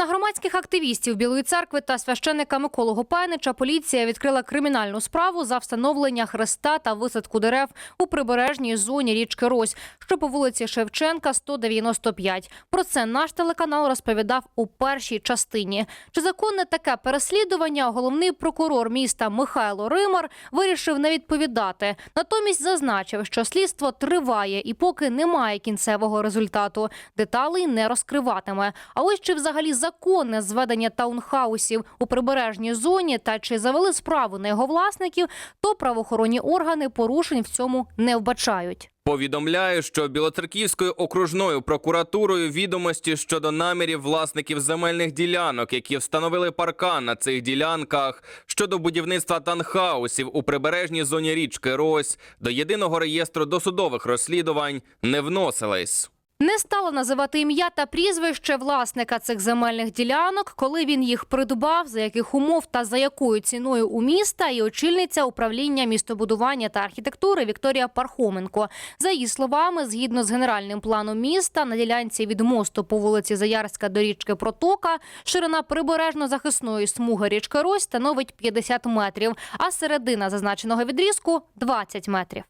На громадських активістів Білої церкви та священника Миколу Гопайнича поліція відкрила кримінальну справу за встановлення хреста та висадку дерев у прибережній зоні річки Рось, що по вулиці Шевченка, 195. Про це наш телеканал розповідав у першій частині. Чи законне таке переслідування? Головний прокурор міста Михайло Римар вирішив не відповідати. Натомість зазначив, що слідство триває і поки немає кінцевого результату. Деталей не розкриватиме. А ось чи взагалі законне зведення таунхаусів у прибережній зоні та чи завели справу на його власників, то правоохоронні органи порушень в цьому не вбачають. Повідомляю, що Білоцерківською окружною прокуратурою відомості щодо намірів власників земельних ділянок, які встановили паркан на цих ділянках, щодо будівництва танхаусів у прибережній зоні річки Рось, до єдиного реєстру досудових розслідувань не вносились. Не стала називати ім'я та прізвище власника цих земельних ділянок, коли він їх придбав, за яких умов та за якою ціною у міста, і очільниця управління містобудування та архітектури Вікторія Пархоменко. За її словами, згідно з генеральним планом міста, на ділянці від мосту по вулиці Заярська до річки Протока ширина прибережно-захисної смуги річки Рось становить 50 метрів, а середина зазначеного відрізку 20 метрів.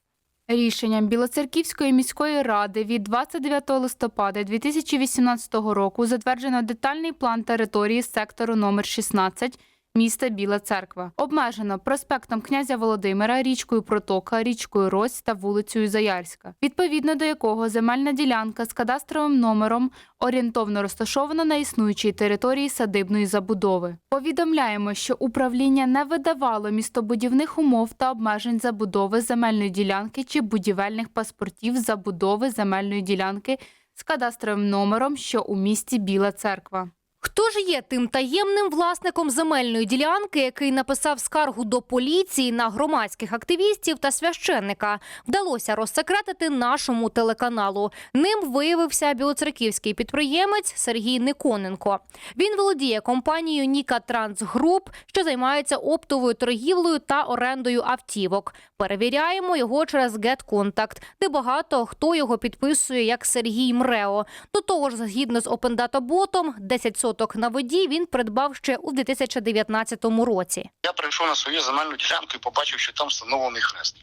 Рішенням Білоцерківської міської ради від 29 листопада 2018 року затверджено детальний план території сектору номер 16 міста Біла Церква. Обмежено проспектом князя Володимира, річкою Протока, річкою Рось та вулицею Заярська, відповідно до якого земельна ділянка з кадастровим номером орієнтовно розташована на існуючій території садибної забудови. Повідомляємо, що управління не видавало містобудівних умов та обмежень забудови земельної ділянки чи будівельних паспортів забудови земельної ділянки з кадастровим номером, що у місті Біла Церква. Хто ж є тим таємним власником земельної ділянки, який написав скаргу до поліції на громадських активістів та священника? Вдалося розсекретити нашому телеканалу. Ним виявився білоцерківський підприємець Сергій Никоненко. Він володіє компанією Ніка Трансгруп, що займається оптовою торгівлею та орендою автівок. Перевіряємо його через GetContact, де багато хто його підписує як Сергій Мрео. До того ж, згідно з OpenData-ботом, 10 соток на воді він придбав ще у 2019 році. Я прийшов на свою земельну ділянку і побачив, що там встановлений хрест.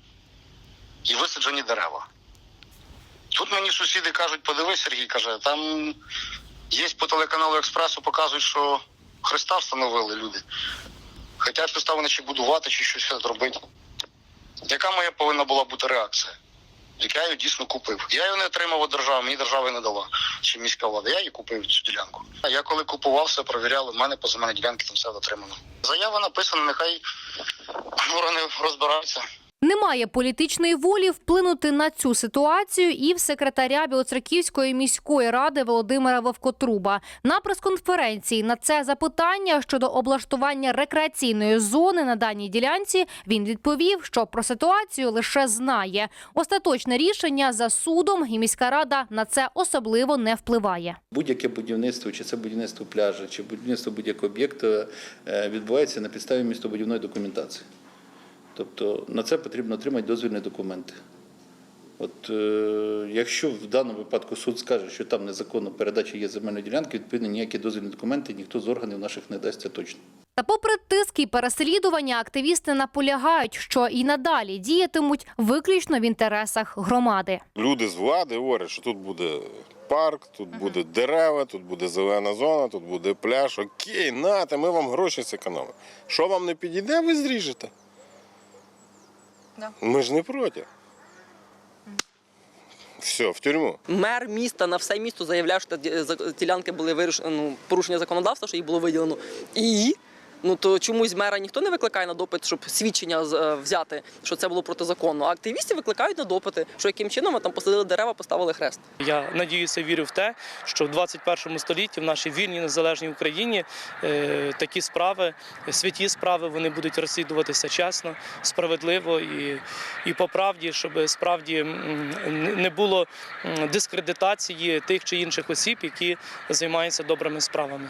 І висаджені дерева. Тут мені сусіди кажуть, подивись, Сергій каже, там є по телеканалу Експресу, показують, що хреста встановили люди. Хочуть хреста вони чи будувати, чи щось зробити. Яка моя повинна була бути реакція? Як я дійсно купив. Я її не отримав від держави, мені держава не дала. Чи міська влада. Я її купив цю ділянку. А я коли купував, все перевіряли, в мене по земельній ділянці там все дотримано. Заява написана, нехай ворони розбираються. Немає політичної волі вплинути на цю ситуацію і в секретаря Білоцерківської міської ради Володимира Вовкотруба. На прес-конференції на це запитання щодо облаштування рекреаційної зони на даній ділянці він відповів, що про ситуацію лише знає. Остаточне рішення за судом, і міська рада на це особливо не впливає. Будь-яке будівництво, чи це будівництво пляжу, чи будівництво будь-якого об'єкту е, відбувається на підставі містобудівної документації. Тобто на це потрібно отримати дозвільні документи. От е, якщо в даному випадку суд скаже, що там незаконно передача є земельної ділянки, відповідно ніякі дозвільні документи ніхто з органів наших не дасть це точно. Та попри тиск і переслідування, активісти наполягають, що і надалі діятимуть виключно в інтересах громади. Люди з влади говорять, що тут буде парк, тут буде дерева, тут буде зелена зона, тут буде пляж. Окей, нате, ми вам гроші зекономимо. Що вам не підійде, ви зріжете. Ми ж не проти. Все, в тюрму. Мер міста на все місто заявляв, що ті- за- ділянки були вирішені ну, порушення законодавства, що їх було виділено. І ну то чомусь мера ніхто не викликає на допит, щоб свідчення е, взяти, що це було протизаконно. А активістів викликають на допити, що яким чином ми там посадили дерева, поставили хрест. Я надіюся, вірю в те, що в 21 столітті в нашій вільній незалежній Україні е, такі справи, святі справи, вони будуть розслідуватися чесно, справедливо і, і по правді, щоб справді не- не було дискредитації тих чи інших осіб, які займаються добрими справами.